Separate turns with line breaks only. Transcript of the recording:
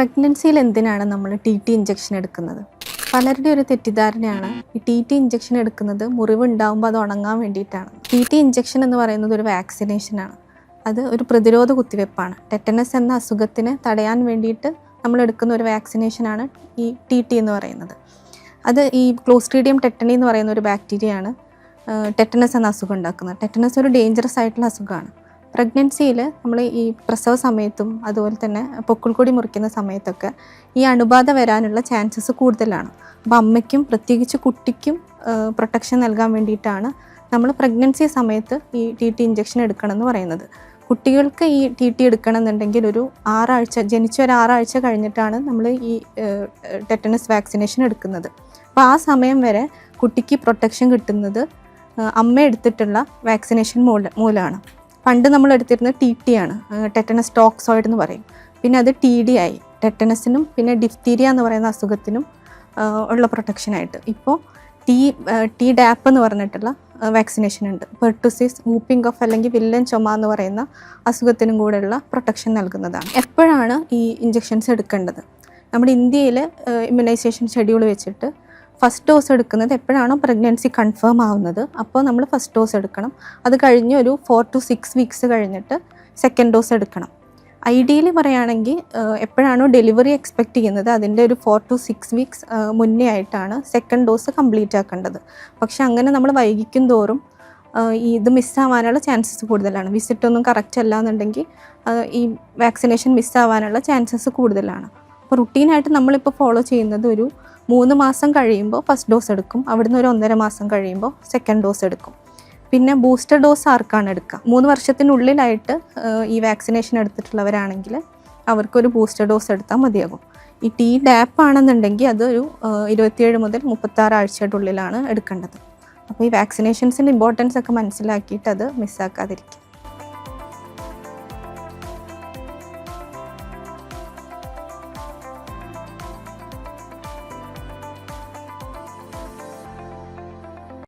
പ്രഗ്നൻസിയിൽ എന്തിനാണ് നമ്മൾ T T injection എടുക്കുന്നത്? പലരുടെ ഒരു തെറ്റിദ്ധാരണയാണ് ഈ ടി ടി ഇഞ്ചക്ഷൻ എടുക്കുന്നത് മുറിവ് ഉണ്ടാകുമ്പോൾ അത് ഉണങ്ങാൻ വേണ്ടിയിട്ടാണ്. ടി ടി ഇഞ്ചക്ഷൻ എന്ന് പറയുന്നത് ഒരു വാക്സിനേഷനാണ് അത് ഒരു പ്രതിരോധ കുത്തിവെപ്പാണ്. ടെറ്റനസ് എന്ന അസുഖത്തിന് തടയാൻ വേണ്ടിയിട്ട് നമ്മൾ എടുക്കുന്ന ഒരു വാക്സിനേഷനാണ് ഈ ടി ടി എന്ന് പറയുന്നത്. അത് ഈ ക്ലോസ്ട്രീഡിയം ടെറ്റനി എന്ന് പറയുന്ന ഒരു ബാക്ടീരിയയാണ് ടെറ്റനസ് എന്ന അസുഖം ഉണ്ടാക്കുന്നത്. ടെറ്റനസ് ഒരു ഡേഞ്ചറസ് ആയിട്ടുള്ള അസുഖമാണ്. പ്രഗ്നൻസിയിൽ നമ്മൾ ഈ പ്രസവ സമയത്തും അതുപോലെ തന്നെ പൊക്കിൾക്കൊടി മുറിക്കുന്ന സമയത്തൊക്കെ ഈ അണുബാധ വരാനുള്ള ചാൻസസ് കൂടുതലാണ്. അപ്പോൾ അമ്മയ്ക്കും പ്രത്യേകിച്ച് കുട്ടിക്കും പ്രൊട്ടക്ഷൻ നൽകാൻ വേണ്ടിയിട്ടാണ് നമ്മൾ പ്രഗ്നൻസി സമയത്ത് ഈ ടി ടി ഇഞ്ചക്ഷൻ എടുക്കണം എന്ന് പറയുന്നത്. കുട്ടികൾക്ക് ഈ ടി ടി എടുക്കണം എന്നുണ്ടെങ്കിൽ ഒരു ആറാഴ്ച ജനിച്ച ഒരു ആറാഴ്ച കഴിഞ്ഞിട്ടാണ് നമ്മൾ ഈ ടെറ്റനസ് വാക്സിനേഷൻ എടുക്കുന്നത്. അപ്പോൾ ആ സമയം വരെ കുട്ടിക്ക് പ്രൊട്ടക്ഷൻ കിട്ടുന്നത് അമ്മ എടുത്തിട്ടുള്ള വാക്സിനേഷൻ മൂല മൂലമാണ് പണ്ട് നമ്മൾ എടുത്തിരുന്നത് ടി ടി ആണ്. ടെറ്റനസ് ടോക്സോയിഡ് എന്ന് പറയും. പിന്നെ അത് ടി ഡി ആയി. ടെറ്റനസിനും പിന്നെ ഡിഫ്തീരിയ എന്ന് പറയുന്ന അസുഖത്തിനും ഉള്ള പ്രൊട്ടക്ഷനായിട്ട് ഇപ്പോൾ ടി ടി ഡാപ്പ് എന്ന് പറഞ്ഞിട്ടുള്ള വാക്സിനേഷൻ ഉണ്ട്. പെർട്ടുസിസ് മൂപ്പിംഗ് ഓഫ് അല്ലെങ്കിൽ വില്ലൻ ചുമ എന്ന് പറയുന്ന അസുഖത്തിനും കൂടെയുള്ള പ്രൊട്ടക്ഷൻ നൽകുന്നതാണ്. എപ്പോഴാണ് ഈ ഇഞ്ചെക്ഷൻസ് എടുക്കേണ്ടത്? നമ്മുടെ ഇന്ത്യയിൽ ഇമ്മ്യൂണൈസേഷൻ ഷെഡ്യൂൾ വെച്ചിട്ട് ഫസ്റ്റ് ഡോസ് എടുക്കുന്നത് എപ്പോഴാണോ പ്രഗ്നൻസി കൺഫേം ആവുന്നത്. അപ്പോൾ നമ്മൾ ഫസ്റ്റ് ഡോസ് എടുക്കണം. അത് കഴിഞ്ഞ് ഒരു ഫോർ ടു സിക്സ് വീക്സ് കഴിഞ്ഞിട്ട് സെക്കൻഡ് ഡോസ് എടുക്കണം. ഐഡിയലി പറയുകയാണെങ്കിൽ എപ്പോഴാണോ ഡെലിവറി എക്സ്പെക്റ്റ് ചെയ്യുന്നത് അതിന്റെ ഒരു ഫോർ ടു സിക്സ് വീക്സ് മുന്നേ ആയിട്ടാണ് സെക്കൻഡ് ഡോസ് കംപ്ലീറ്റ് ആക്കേണ്ടത്. പക്ഷേ അങ്ങനെ നമ്മൾ വൈകിക്കും തോറും ഇത് മിസ്സാവാനുള്ള ചാൻസസ് കൂടുതലാണ്. വിസിറ്റ് ഒന്നും കറക്റ്റ് അല്ല എന്നുണ്ടെങ്കിൽ ഈ വാക്സിനേഷൻ മിസ്സാവാനുള്ള ചാൻസസ് കൂടുതലാണ്. അപ്പോൾ റുട്ടീനായിട്ട് നമ്മളിപ്പോൾ ഫോളോ ചെയ്യുന്നത് ഒരു മൂന്ന് മാസം കഴിയുമ്പോൾ ഫസ്റ്റ് ഡോസ് എടുക്കും. അവിടുന്ന് ഒരു ഒന്നര മാസം കഴിയുമ്പോൾ സെക്കൻഡ് ഡോസ് എടുക്കും. പിന്നെ ബൂസ്റ്റർ ഡോസ് ആർക്കാണ് എടുക്കുക? മൂന്ന് വർഷത്തിനുള്ളിലായിട്ട് ഈ വാക്സിനേഷൻ എടുത്തിട്ടുള്ളവരാണെങ്കിൽ അവർക്കൊരു ബൂസ്റ്റർ ഡോസ് എടുത്താൽ മതിയാകും. ഈ ടി ഡാപ്പ് ആണെന്നുണ്ടെങ്കിൽ അതൊരു ഇരുപത്തിയേഴ് മുതൽ മുപ്പത്താറ് ആഴ്ചയുടെ ഉള്ളിലാണ് എടുക്കേണ്ടത്. അപ്പോൾ ഈ വാക്സിനേഷൻസിന്റെ ഇമ്പോർട്ടൻസ് ഒക്കെ മനസ്സിലാക്കിയിട്ട് അത് മിസ്സാക്കാതിരിക്കുക